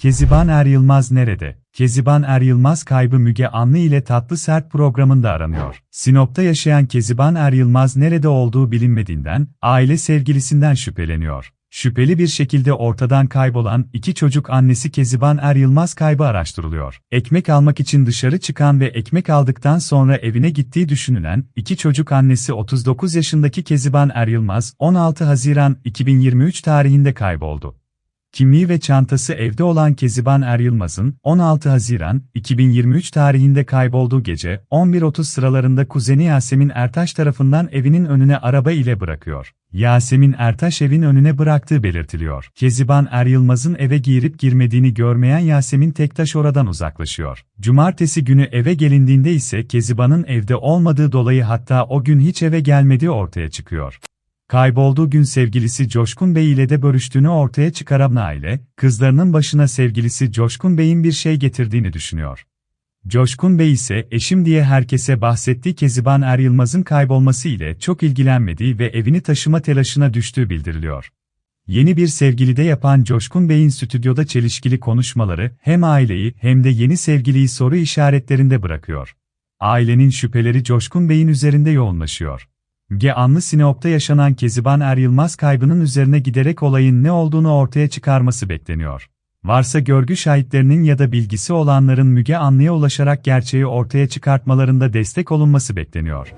Keziban Er Yılmaz nerede? Keziban Er Yılmaz kaybı Müge Anlı ile Tatlı Sert programında aranıyor. Sinop'ta yaşayan Keziban Er Yılmaz nerede olduğu bilinmediğinden, aile sevgilisinden şüpheleniyor. Şüpheli bir şekilde ortadan kaybolan iki çocuk annesi Keziban Er Yılmaz kaybı araştırılıyor. Ekmek almak için dışarı çıkan ve ekmek aldıktan sonra evine gittiği düşünülen iki çocuk annesi 39 yaşındaki Keziban Er Yılmaz 16 Haziran 2023 tarihinde kayboldu. Kimliği ve çantası evde olan Keziban Er Yılmaz'ın 16 Haziran 2023 tarihinde kaybolduğu gece 11.30 sıralarında kuzeni Yasemin Ertaş tarafından evinin önüne araba ile bırakıyor. Yasemin Ertaş evin önüne bıraktığı belirtiliyor. Keziban Er Yılmaz'ın eve girip girmediğini görmeyen Yasemin Tektaş oradan uzaklaşıyor. Cumartesi günü eve gelindiğinde ise Keziban'ın evde olmadığı dolayı hatta o gün hiç eve gelmediği ortaya çıkıyor. Kaybolduğu gün sevgilisi Coşkun Bey ile de görüştüğünü ortaya çıkaran aile, kızlarının başına sevgilisi Coşkun Bey'in bir şey getirdiğini düşünüyor. Coşkun Bey ise eşim diye herkese bahsettiği Keziban Er Yılmaz'ın kaybolması ile çok ilgilenmediği ve evini taşıma telaşına düştüğü bildiriliyor. Yeni bir sevgilide yapan Coşkun Bey'in stüdyoda çelişkili konuşmaları hem aileyi hem de yeni sevgiliyi soru işaretlerinde bırakıyor. Ailenin şüpheleri Coşkun Bey'in üzerinde yoğunlaşıyor. Müge Anlı Sinop'ta yaşanan Keziban Er Yılmaz kaybının üzerine giderek olayın ne olduğunu ortaya çıkarması bekleniyor. Varsa görgü şahitlerinin ya da bilgisi olanların Müge Anlı'ya ulaşarak gerçeği ortaya çıkartmalarında destek olunması bekleniyor.